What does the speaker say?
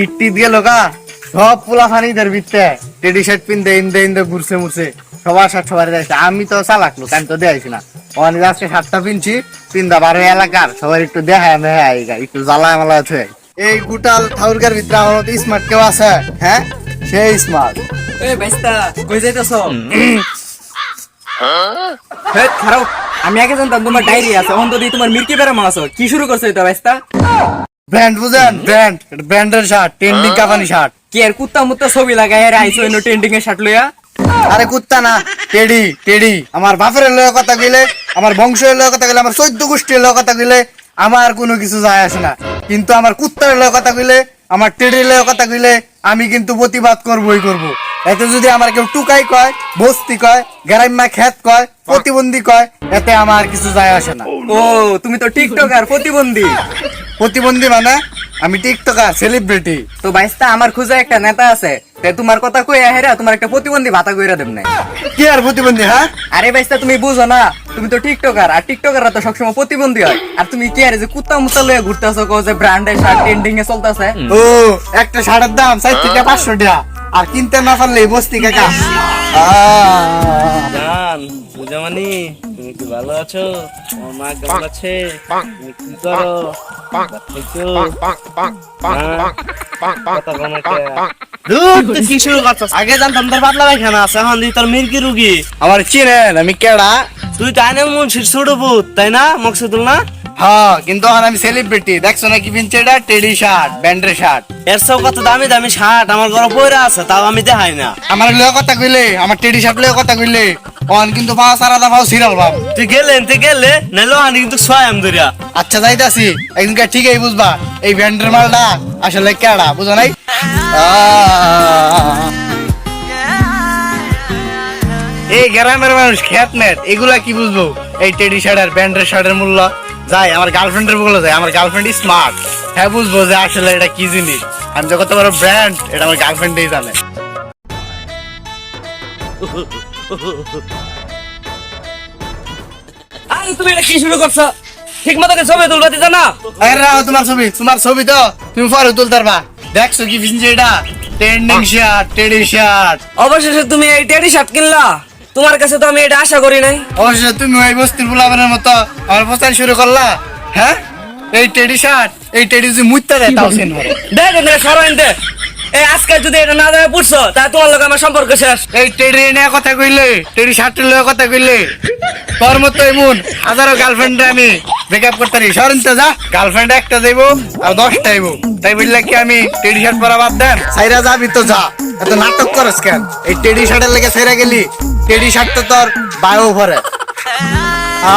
ইট টিট গেল গা সব পোলা ফানিদের ভিতরে। টেডি শার্ট পিন পিনতে ইন্দে ইন্দে ঘুরছে মুরছে। সবার সাথে সবার যাইছে। আমি তো চালাক লোক আমি তো দেখাইছি না। অনেক আজকে সাতটা পিনছি পিন্দা বারো এলাকার সবার একটু দেখায় মেহায় আইগা একটু জ্বালায় মালা আছে। এই গুটাল ঠাউরগার ভিতরে আমার স্মার্ট কেউ আছে? হ্যাঁ? সেই স্মার্ট এ বাইস্তা কই যাইতেছ? হে খারাপ। আমি আগে জানতাম তোমার ডায়েরি আছে অন্ত দিয়ে তোমার মির্কি বেড়ে মাছ কি শুরু করছ এটা বাইস্তা ব্র্যান্ড বুঝেন? ব্র্যান্ড ব্র্যান্ডের শার্ট ট্রেন্ডিং কাপানি শার্ট কি আর কুত্তা মুত্তা ছবি লাগাই আর আইসো এনো ট্রেন্ডিং এর শার্ট লইয়া। আরে কুত্তা না টেডি টেডি। আমার বাপের লয় কথা কইলে আমার বংশের লয় কথা কইলে আমার চৈদ্দ গোষ্ঠীর লয় কথা কইলে আমার কোনো কিছু যায় আসে না। কিন্তু আমার কুত্তার লয় কথা কইলে আমার টেডির লয় কথা কইলে আমি কিন্তু প্রতিবাদ করবই করব। এতে যদি আমার কেউ টুকাই কয় বস্তি কয় গ্রাম্যা খ্যাত কয় প্রতিবন্ধী কয় এতে আমার কিছু যায় আসে না। ও তুমি তো টিকটকার প্রতিবন্ধী। প্রতিবন্ধী মানে? আমি টিকটকার সেলিব্রিটি তো বাইস্তা আমার খুঁজে একটা নেতা আছে। তে তোমার কথা কই হেরা তোমার একটা প্রতিবন্ধী ভাতা কইরা দেব না কি আর প্রতিবন্ধী হ্যাঁ? আরে বাইস্তা তুমি বুঝো না তুমি তো টিকটকার আর টিকটকাররা তো সবসময় প্রতিবন্ধী হয়। আর তুমি কি আর যে কুত্তা মুত্তা লইয়া ঘুরতেছো কো যে ব্র্যান্ডের শার্ট ট্রেন্ডিং এ চলতেছে? ও একটা শার্টের দাম চার থেকে পাঁচশো টাকা। আর কিনতে না পারলে বস্তি কাকা আহ, জান পূজামানি তুমি কি ভালো আছো? আমার মা কেমন আছে? তুমি কি করো? দেখছ? কথা কম একটা। ধুর, তুই কি শুরু করছস? আগে জানতাম তোর পাতলা পায়খানা আছে এখন তুই তোর মির্কি রুগী। আমার চিনেন আমি কেডা? তুই আইনে মুন্সির ছোট পুত তাই না? মকসুদুল না? হ্যাঁ কিন্তু এখন আমি সেলিব্রিটি দেখছ নাকি এটা টেডি শার্ট ব্যান্ডের শার্ট? এর সব কত দামি দামি শার্ট? আমার ঘরে পয়রা আছে তাও আমি দেখাই না। আমার লয়ে কথা কইলে আমার টেডি শার্ট লয়ে কথা কইলে। অন কিন্তু পাঁচ আর আধা পাও সিরিয়াল ভাব তুই গেলেন তুই গেলে নাইলো আনি কিন্তু ছয় আম ধরিয়া। আচ্ছা যাইতাছি। একদিনকে ঠিকই বুঝবা এই ব্যান্ডের মালটা আসলে কেডা বুঝো নাই? এই গ্রামের মানুষ খেত নেট এগুলা কি বুঝব? এই টেডি শার্টের ব্যান্ডের শার্টের মূল্য। যাই আমার গার্লফ্রেন্ডের বলে যায় আমার গার্লফ্রেন্ড স্মার্ট হ্যাঁ বুঝব যে আসলে এটা কি জিনিস? আমি যত বড় ব্র্যান্ড এটা আমার গার্লফ্রেন্ডই জানে। আরে তুমি এটা কি শুরু করছ? ঠিক মতো ছবি তুলবা দিতা না? আরে রাও তোমার ছবি তোমার ছবি তো তুমি পরে তুলতে পারবা। দেখছ কি ভিনছে এটা? ট্রেন্ডিং শার্ট টেডি শার্ট অবশেষে তুমি এই টেডি শার্ট কিনলা? তোমার কাছে তো আমি এটা আশা করি নাই। অবশ্য তুমি ওই বস্তির বুলাবানের মতো আমার প্রচার শুরু করলা? হ্যাঁ? এই টেডি শার্ট এই টেডি যদি মুইতে দেয় তাও সেন দেখ সরাইন দে এই আজকে যদি এটা না দেয় পুষছো তা তোমার লোক আমার সম্পর্ক শেষ। এই টেডি নিয়ে কথা কইলে টেডি শার্টের লয়ে কথা কইলে তোর মতো এমন হাজারো গার্লফ্রেন্ড আমি ব্রেকআপ করতে পারি। সরেন তো যা গার্লফ্রেন্ড একটা দেব আর দশটা আইব তাই বললে কি আমি টেডি শার্ট পরা বাদ দেন? সাইরা যাবি তো যা এত নাটক করস কেন? এই টেডি শার্টের লেগে সাইরা গেলি টেডি শার্ট তো তোর বায়ু ভরে আ